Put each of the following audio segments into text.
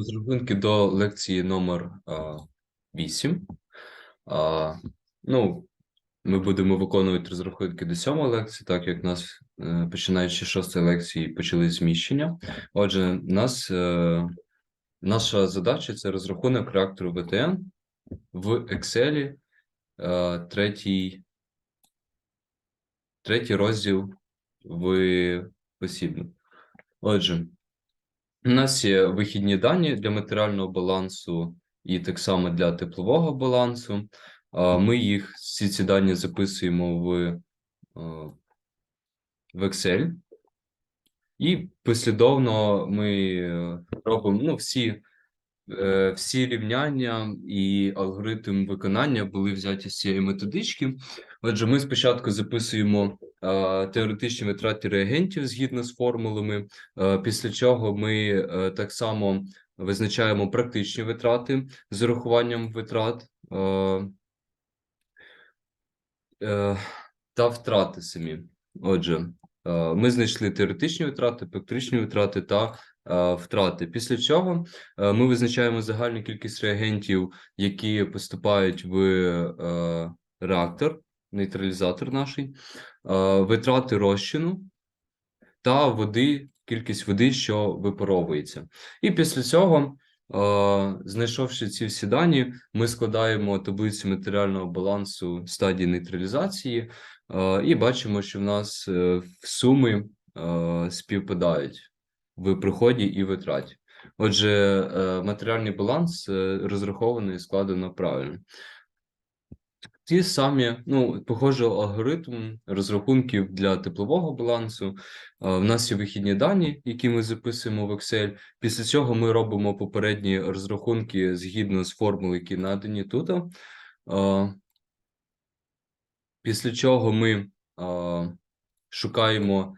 розрахунки до лекції номер 8. Ну, ми будемо виконувати розрахунки до сьомої лекції, так як нас, е, починаючи з шостої лекції, почали зміщення. Отже, нас, е, наша задача це розрахунок реактору ВТН в Excel, е, третій, третій розділ в посібник. Отже, у нас є вихідні дані для матеріального балансу і так само для теплового балансу. Ми їх всі ці дані записуємо в, е, в Excel. І послідовно ми е, робимо ну, всі, е, всі рівняння і алгоритм виконання були взяті з цієї методички. Отже, ми спочатку записуємо теоретичні витрати реагентів згідно з формулами, після чого ми так само визначаємо практичні витрати з урахуванням витрат е, та втрати самі. Отже, ми знайшли теоретичні витрати, практичні витрати та втрати. Після чого ми визначаємо загальну кількість реагентів, які поступають в реактор, нейтралізатор наш, е, витрати розчину та води, кількість води, що випаровується. І після цього, е, знайшовши ці всі дані, ми складаємо таблицю матеріального балансу стадії нейтралізації е, і бачимо, що в нас суми співпадають в приході і витраті. Отже, матеріальний баланс розрахований і складено правильно. Ті самі, ну, похожий алгоритм розрахунків для теплового балансу. В нас є вихідні дані, які ми записуємо в Excel. Після цього ми робимо попередні розрахунки згідно з формул, які надані тут. Після чого ми шукаємо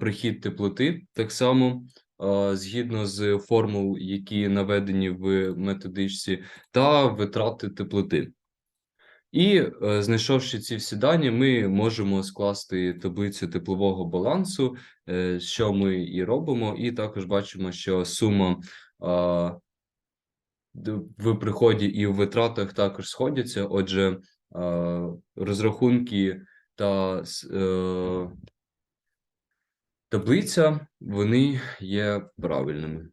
прихід теплоти так само згідно з формул, які наведені в методичці, та витрати теплоти. І е, знайшовши ці всі дані, ми можемо скласти таблицю теплового балансу, е, що ми і робимо, і також бачимо, що сума в приході і в витратах також сходяться. Отже, розрахунки та е, таблиця вони є правильними.